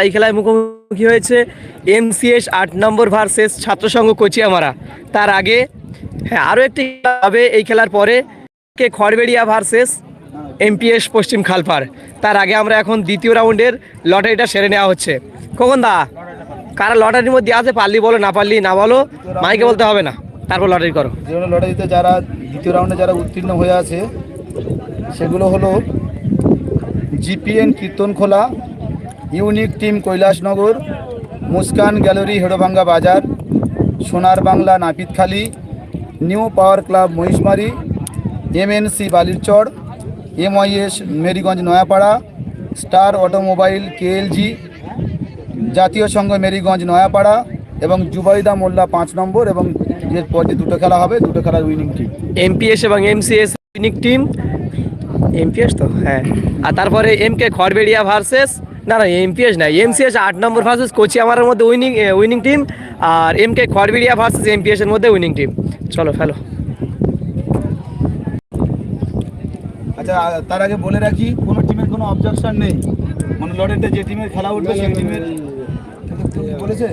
এই খেলায় মুখোমুখি হয়েছে এমসিএস আট নম্বর ভার্সেস ছাত্রসংঘ কোচিয়ামারা। তার আগে হ্যাঁ আরও একটি হবে এই খেলার পরে, কে খড়বেড়িয়া ভার্সেস এমপিএস পশ্চিম খালপাড়। তার আগে আমরা এখন দ্বিতীয় রাউন্ডের লটারিটা সেরে নেওয়া হচ্ছে। কখন দা, কারা লটারির মধ্যে আছে পারলি বলো, না পারলি না বলো, মাইকে বলতে হবে না। তারপর লটারি করো। যেগুলো লটারিতে যারা দ্বিতীয় রাউন্ডে যারা উত্তীর্ণ হয়ে আছে, সেগুলো হলো GPN Kirtankhola unique team Kailashnagar, Muskan gallery Hedobhanga Bazar, Sonar Bangla, Napitkhali, new power club, Mohishmari, MNC, Balirchar MIS Meriganj, Nayapara, star automobile, KLG, Jatiya Sangha, Meriganj, Nayapara এবং জুবাইদা মোল্লা পাঁচ নম্বর এবং এরপর যে দুটো খেলা হবে, দুটো খেলার উইনিং টিম এমপিএস এবং এমসিএস ইউনিক টিম এমপিএস তো হ্যাঁ। আর তারপরে এম কে খড়বেড়িয়া ভার্সেস না না এমপিএস না এমসিএস আট নম্বর ভার্সেস কোচি আমার মধ্যে উইনিং উইনিং টিম আর M K Kharberia versus MPS এর মধ্যে উইনিং টিম চলো ফেলো। আচ্ছা তার আগে বলে রাখি কোনো টিমের কোনো অবজেকশন নেই। মানে লড়াইতে যে টিমের খেলা উঠবে সেই টিমের বলেছে?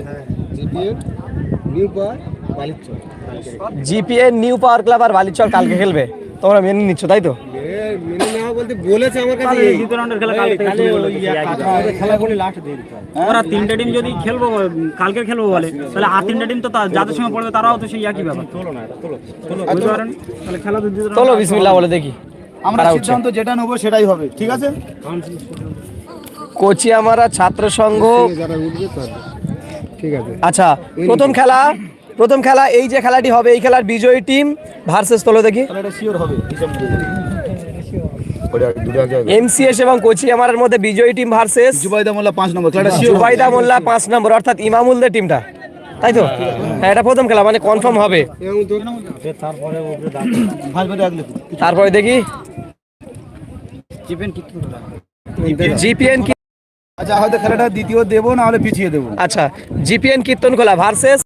জিপিএন নিউ পাওয়ার ক্লাব আর বালিচর কালকে খেলবে। তোমরা মেনে নিচ্ছ তাই তো? ওরা তিনটে টিম যদি খেলব কালকে খেলব বলে তাহলে আর তিনটে টিম তো তা- যাদের সঙ্গে পড়বে তারাও তো সেই একই ব্যাপার। বুঝতে পারেন? তাহলে খেলা তো দুটো বিসমিল্লাহ বলে দেখি। আমরা সিদ্ধান্ত যেটা নেব সেটাই হবে ঠিক আছে? কোচিয়ামারা ছাত্র সংঘ ঠিক আছে। আচ্ছা প্রথম খেলা প্রথম খেলা এই যে খেলাটি হবে এই খেলার বিজয়ী টিম ভার্সেস তোলো দেখি। তাহলে এটা শিওর হবে এমসিএস এবং কোচিয়ামারার মধ্যে বিজয়ী টিম ভার্সেস। জুবাইদা মোল্লা পাঁচ নম্বর খেলাটা জুবাইদা মোল্লা পাঁচ নম্বর অর্থাৎ ইমামুলদের টিমটা। তাই তো? হ্যাঁ এটা প্রথম খেলা মানে কনফার্ম হবে। তারপরে দেখি। জিপিএন আচ্ছা হয়তো খেলাটা দ্বিতীয় দেবো না হলে পিছিয়ে দেবো। আচ্ছা GPN Kirtankhola versus.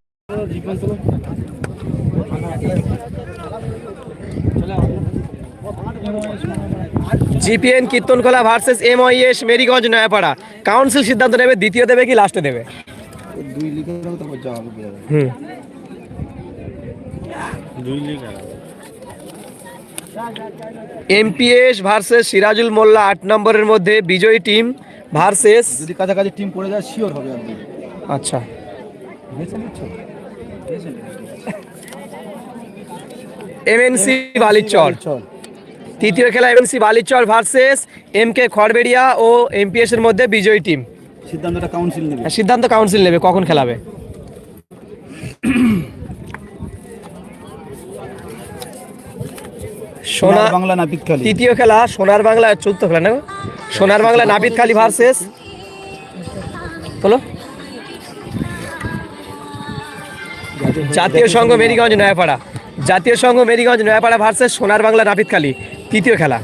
GPN Kirtankhola versus MIS Merigonj Nayapara. Council সিদ্ধান্ত নেবে দ্বিতীয় দেবে কি লাস্টে দেবে। হুম। এমপিএস ভার্সেস সিরাজুল মোল্লা আট নম্বরের মধ্যে বিজয়ী টিম ভার্সেস যদি কাছাকাছি টিম পড়ে যায় শিওর হবে আচ্ছা। এমএনসি বালিচর। চল তৃতীয় খেলা MNC Balichar versus M K Kharberia ও এমপিএস এর মধ্যে বিজয়ী টিম। সিদ্ধান্তটা কাউন্সিল নেবে। সিদ্ধান্ত কাউন্সিল নেবে কখন খেলাবে? সোনার বাংলা নাপিত খালি। তৃতীয় খেলা সোনার বাংলা চতুর্থ খেলা না সোনার বাংলা নাপিত খালি ভার্সেস। বলো। জাতীয় সংঘ মেরিগঞ্জ নয়াপাড়া। জাতীয় সংঘ মেরিগঞ্জ নয়াপাড়া ভার্সেস সোনার বাংলা নাপিত খালি। তৃতীয় খেলা।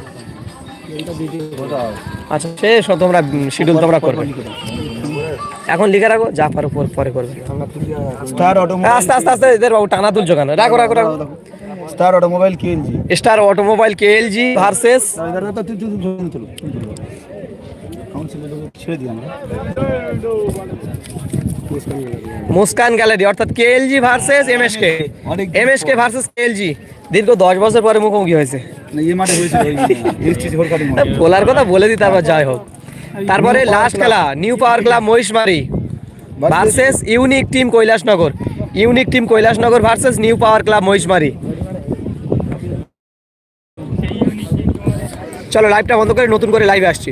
আচ্ছা শেষ সব তোমরা শিডিউল তোমরা করবে। এখন লিখে রাখো যা পারো পরে করবে। আস্তে আস্তে আস্তে এদের বাবু টানা তুলছো কেন? রাখো রাখো রাখো। Star automobile KLG. Star automobile KLG versus. ছেড়ে দিই আমরা। মুস্কান গ্যালারি অর্থাৎ KLG versus MSK MSK versus KLG দীর্ঘ দশ বছর পরে মুখোমুখি হয়েছে। বলার কথা বলে দিই তারপর যাই হোক। তারপরে লাস্ট খেলা new power club Mohishmari versus unique team Kailashnagar. Unique team Kailashnagar versus new power club Mohishmari. চলো লাইভটা বন্ধ করে নতুন করে লাইভে আসছি।